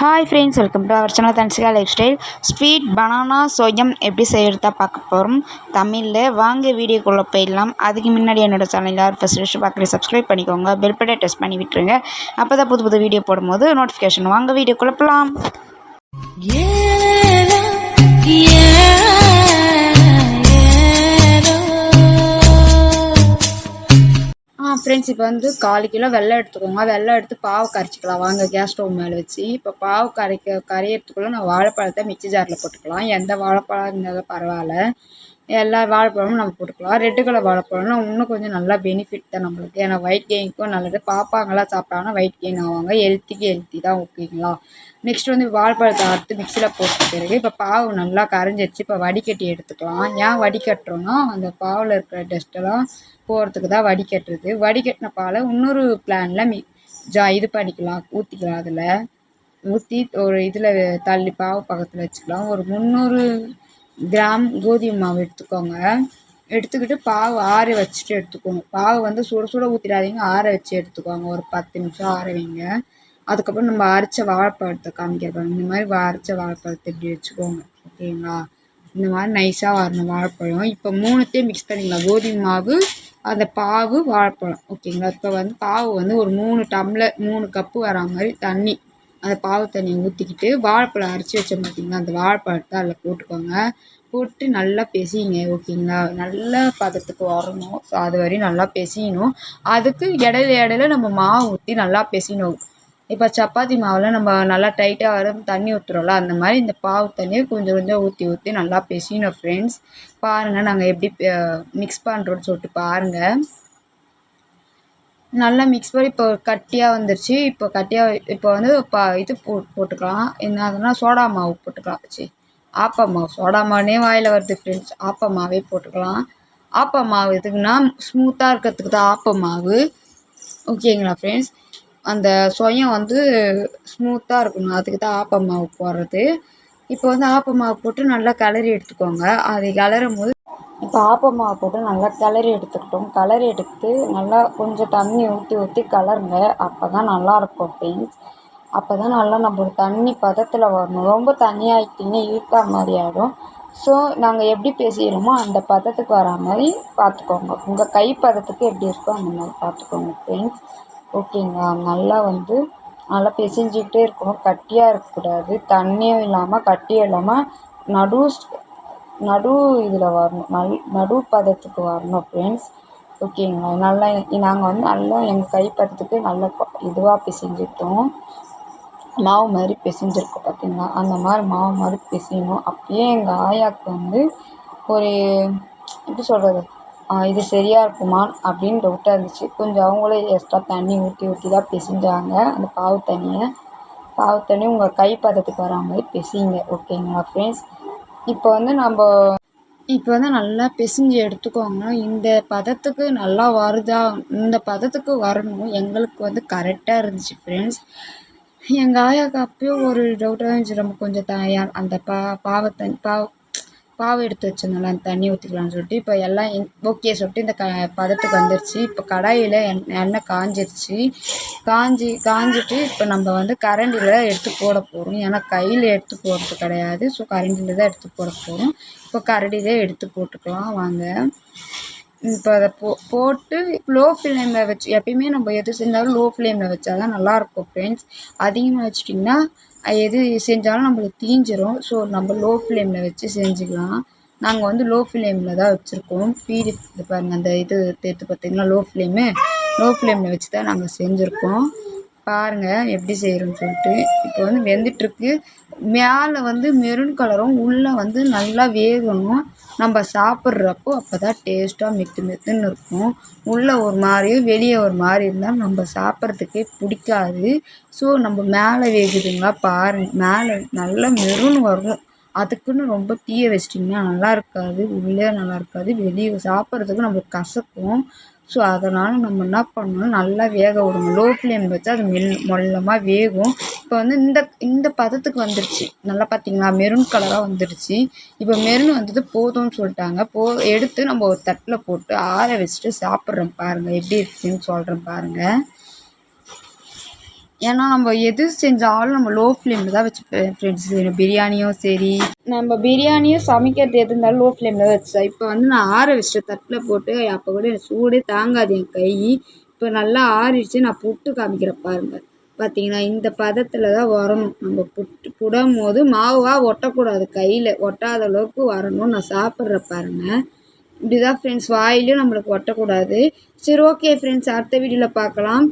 Hi friends welcome to our channel Dhanshika life style sweet banana சோயம் எப்படி செய்கிறதா பார்க்க போகிறோம் தமிழில் வாங்க வீடியோக்குள்ளே போயிடலாம். அதுக்கு முன்னாடி என்னோட சேனல் யார் ஃபஸ்ட் ஃபஸ்ட்டு பார்க்குறது சப்ஸ்கிரைப் பண்ணிக்கோங்க. பெல் பட்டை டெஸ்ட் பண்ணி விட்டுருங்க. அப்போ தான் புது புது வீடியோ போடும்போது நோட்டிஃபிகேஷன் வாங்க வீடியோக்குள்ளே போகலாம் ஃப்ரெண்ட்ஸ் இப்போ வந்து கால் கிலோ வெள்ளம் எடுத்துக்கோங்க. வெள்ளம் எடுத்து பாவு கரைச்சிக்கலாம். வாங்க கேஸ் ஸ்டவ் மேலே வச்சு. இப்போ பாவு கரைக்க கரையிறதுக்குள்ளே நான் வாழைப்பழத்தை மிக்சி ஜாரில் போட்டுக்கலாம். எந்த வாழைப்பழம் இருந்தாலும் பரவாயில்ல. எல்லா வாழைப்பழமும் நம்ம போட்டுக்கலாம் ரெட்டு கலர் வாழைப்பழம்னா இன்னும் கொஞ்சம் நல்லா பெனிஃபிட் தான் நம்மளுக்கு. ஏன்னா வெயிட் கெயினுக்கும் நல்லது. பாப்பாங்களாம் சாப்பிட்டாங்கன்னா வெயிட் கெயின் ஆவாங்க. ஹெல்த்திக்கு ஹெல்த்தி தான் ஓகேங்களா நெக்ஸ்ட் வந்து வாழைப்பழத்தை அறுத்து மிக்சியில் போட்ட பிறகு இப்போ பாவு நல்லா கரைஞ்சிருச்சு. இப்போ வடிகட்டி எடுத்துக்கலாம். ஏன் வடிகட்டுறோன்னா அந்த பாவில் இருக்கிற டஸ்ட்டெல்லாம் போகிறதுக்கு தான் வடிகட்டுறது. வடிகட்டின பாலை இன்னொரு பிளானில் மி ஜா இது பண்ணிக்கலாம். ஊற்றிக்கலாம் அதில். ஊற்றி ஒரு இதில் தள்ளி பாவு பக்கத்தில் வச்சுக்கலாம். ஒரு முந்நூறு கிராம் கோதுமை மாவு எடுத்துக்கோங்க. எடுத்துக்கிட்டு பாவு ஆற வச்சுட்டு எடுத்துக்கோங்க. பாவு வந்து சுட சுட ஊற்றிடாதீங்க ஆற வச்சு எடுத்துக்கோங்க. ஒரு பத்து நிமிஷம் ஆற வைங்க. அதுக்கப்புறம் நம்ம அரைச்ச வாழைப்பழத்தை காமிக்கிறப்பாங்க இந்த மாதிரி அரைச்ச வாழைப்பழத்தை இப்படி வச்சுக்கோங்க. ஓகேங்களா? இந்த மாதிரி நைஸாக வரணும் வாழைப்பழம். இப்போ மூணுத்தையும் மிக்ஸ் பண்ணிக்கலாம் கோதுமை மாவு அந்த பாவு வாழைப்பழம். ஓகேங்களா? இப்போ வந்து பாவு வந்து ஒரு மூணு டம்ளர் மூணு கப்பு வரா மாதிரி தண்ணி அந்த பாவு தண்ணியை ஊற்றிக்கிட்டு வாழைப்பழம் அரைச்சி வச்சோம் பார்த்தீங்களா அந்த வாழைப்பழத்தை அதில் போட்டுக்கோங்க. போட்டு நல்லா பிசையுங்க ஓகேங்களா? நல்ல பதத்துக்கு வரணும். ஸோ அது வரையும் நல்லா பிசையணும். அதுக்கு இடையில இடையில நம்ம மாவு ஊற்றி நல்லா பிசையணும். இப்போ சப்பாத்தி மாவில் நம்ம நல்லா டைட்டாக வர தண்ணி ஊற்றுறோம்ல அந்த மாதிரி இந்த பாவு தண்ணியை கொஞ்சம் கொஞ்சம் ஊற்றி ஊற்றி நல்லா பிசையணும் ஃப்ரெண்ட்ஸ் பாருங்கள் நாங்கள் எப்படி மிக்ஸ் பண்ணுறோன்னு சொல்லிட்டு பாருங்கள் நல்லா மிக்ஸ் பண்ணி இப்போ கட்டியாக வந்துருச்சு. இப்போ கட்டியாக இப்போ வந்து பா இது போ போட்டுக்கலாம். என்ன அதுனா சோடா மாவு போட்டுக்கலாம். சி ஆப்ப மாவு. சோடா மாவுனே வாயில் வருது ஃப்ரெண்ட்ஸ் ஆப்ப மாவே போட்டுக்கலாம். ஆப்ப மாவு எதுக்குன்னா ஸ்மூத்தாக இருக்கிறதுக்கு தான் ஆப்ப மாவு. ஓகேங்களா ஃப்ரெண்ட்ஸ் அந்த சுயம் வந்து ஸ்மூத்தாக இருக்கணும். அதுக்கு தான் ஆப்ப மாவு போடுறது. இப்போ வந்து ஆப்ப மாவு போட்டு நல்லா கிளறி எடுத்துக்கோங்க. அது கிளறும் போது இப்போ ஆப்ப போட்டு நல்லா கிளறி எடுத்துக்கிட்டோம். கிளறி எடுத்து நல்லா கொஞ்சம் தண்ணி ஊற்றி ஊற்றி கலருங்க அப்போ தான் நல்லாயிருக்கும் ஃப்ரெண்ட்ஸ் அப்போ தான் நல்லா நம்மளுக்கு தண்ணி பதத்தில் வரணும். ரொம்ப தண்ணியாகிட்டீங்கன்னா இழுத்தா மாதிரி ஆகிடும் ஸோ நாங்கள் எப்படி பேசிக்கிறோமோ அந்த பதத்துக்கு வரா மாதிரி பார்த்துக்கோங்க. உங்கள் கை பதத்துக்கு எப்படி இருக்கோ அந்த மாதிரி பார்த்துக்கோங்க ஃப்ரெண்ட்ஸ் ஓகேங்களா நல்லா வந்து நல்லா பிசைஞ்சிக்கிட்டே இருக்கணும். கட்டியாக இருக்கக்கூடாது. தண்ணியும் இல்லாமல் கட்டியும் இல்லாமல் நடு நடு இதில் வரணும். நல் நடு பதத்துக்கு வரணும் ஃப்ரெண்ட்ஸ் ஓகேங்களா நல்லா நாங்கள் வந்து நல்லா எங்கள் கை பதத்துக்கு நல்லா இதுவாக பிசைஞ்சிட்டோம். மாவு மாதிரி பிசைஞ்சிருக்கோம் பார்த்திங்களா அந்த மாதிரி மாவு மாதிரி பிசையணும். அப்பயே எங்கள் ஆயாவுக்கு வந்து ஒரு எப்படி சொல்கிறது இது சரியாக இருக்குமா அப்படின்னு டவுட்டாக இருந்துச்சு. கொஞ்சம் அவங்களே எக்ஸ்ட்ரா தண்ணி ஊற்றி ஊற்றி தான் பிசைஞ்சாங்க. அந்த பாவு தண்ணியை. பாவு தண்ணி உங்கள் கை பதத்துக்கு வரா மாதிரி பிசைங்க ஓகேங்களா ஃப்ரெண்ட்ஸ் இப்போ வந்து நம்ம இப்போ வந்து நல்லா பிசைஞ்சு எடுத்துக்கோங்க. இந்த பதத்துக்கு நல்லா வருதா இந்த பதத்துக்கு வரணும் எங்களுக்கு வந்து கரெக்டாக இருந்துச்சு ஃப்ரெண்ட்ஸ் எங்கள் ஆயாவுக்கு அப்பயும் ஒரு டவுட்டாக இருந்துச்சு. நம்ம கொஞ்சம் தாயார் அந்த பா பாவத்தை பாவ பாவு எடுத்து வச்சிருந்தோம்ல அந்த தண்ணி ஊற்றிக்கலாம்னு சொல்லிட்டு இப்போ எல்லாம் ஓகே சொல்லிட்டு இந்த க பதத்துக்கு வந்துருச்சு. இப்போ கடாயில் எண் எண்ணெய் காஞ்சிருச்சு. காஞ்சி காஞ்சிட்டு இப்போ நம்ம வந்து கரண்டியில் எடுத்து போட போகிறோம் ஏன்னா கையில் எடுத்து போடுறது கிடையாது. ஸோ கரண்டியில் தான் எடுத்து போட போகிறோம் இப்போ கரண்டியில் எடுத்து போட்டுக்கலாம். வாங்க. இப்போ அதை போ போட்டு லோ ஃப்ளேமில் வச்சு எப்பயுமே நம்ம எது செஞ்சாலும் லோ ஃப்ளேமில் வச்சா தான் நல்லாயிருக்கும் ஃப்ரெண்ட்ஸ் அதிகமாக வச்சுட்டிங்கன்னா எது செஞ்சாலும் நம்மளுக்கு தீஞ்சிரும். ஸோ நம்ம லோ ஃப்ளேமில் வச்சு செஞ்சுக்கலாம். நாங்கள் வந்து லோ ஃப்ளேமில் தான் வச்சுருக்கோம். ஃபீடு பாருங்கள் அந்த இது தேர்த்து பார்த்தீங்கன்னா லோ ஃப்ளேமு லோ ஃப்ளேமில் வச்சு தான் நாங்கள் செஞ்சுருக்கோம். பாருங்கள் எப்படி செய்கிறோன்னு சொல்லிட்டு. இப்போ வந்து வெந்துட்டுருக்கு. மேலே வந்து மெரூன் கலரும் உள்ளே வந்து நல்லா வேகணும். நம்ம சாப்பிட்றப்போ அப்போ தான் டேஸ்ட்டாக மெத்து மெத்துன்னு இருக்கும். உள்ளே ஒரு மாதிரியும் வெளியே ஒரு மாதிரி இருந்தால் நம்ம சாப்பிட்றதுக்கே பிடிக்காது. ஸோ நம்ம மேலே வேகுதுங்களா? பாருங்கள் மேலே நல்லா மெரூன் வரும். அதுக்குன்னு ரொம்ப தீய வச்சிட்டிங்கன்னா நல்லா இருக்காது உள்ளே நல்லா இருக்காது வெளியே சாப்பிட்றதுக்கும் நம்மளுக்கு கசக்கும். ஸோ அதனால் நம்ம என்ன பண்ணணும் நல்லா வேக விடணும். லோ ஃப்ளேம் வச்சு அது மெல் மொல்லமாக வேகும். இப்போ வந்து இந்த இந்த பதத்துக்கு வந்துடுச்சு. நல்லா பார்த்தீங்களா? மெரூன் கலராக வந்துடுச்சு. இப்போ மெரூன் வந்தது போதும்னு சொல்லிட்டாங்க. போ எடுத்து நம்ம ஒரு தட்டில் போட்டு ஆற வச்சுட்டு சாப்பிட்றோம் பாருங்கள் எப்படி இருக்குதுன்னு சொல்கிறேன் பாருங்கள் ஏன்னா நம்ம எது செஞ்சாலும் நம்ம லோ ஃப்ளேமில் தான் வச்சு ஃப்ரெண்ட்ஸ் பிரியாணியும் சரி. நம்ம பிரியாணியும் சமைக்கிறது எது இருந்தாலும் லோ ஃப்ளேமில் தான் வச்சேன் இப்போ வந்து நான் ஆற வச்சுட்டு தட்டில் போட்டு அப்போ கூட எனக்கு சூடே தாங்காது என் கை. இப்போ நல்லா ஆறிடுச்சு நான் புட்டு காமிக்கிறேன் பாருங்கள் பார்த்தீங்கன்னா இந்த பதத்தில் தான் வரணும். நம்ம புட்டு புடும் போது மாவாக ஒட்டக்கூடாது கையில். ஒட்டாத அளவுக்கு வரணும் நான் சாப்பிட்ற பாருங்கள் இப்படி தான் ஃப்ரெண்ட்ஸ் வாயிலையும் நம்மளுக்கு ஒட்டக்கூடாது. சரி ஓகே ஃப்ரெண்ட்ஸ் அடுத்த வீடியோவில் பார்க்கலாம்.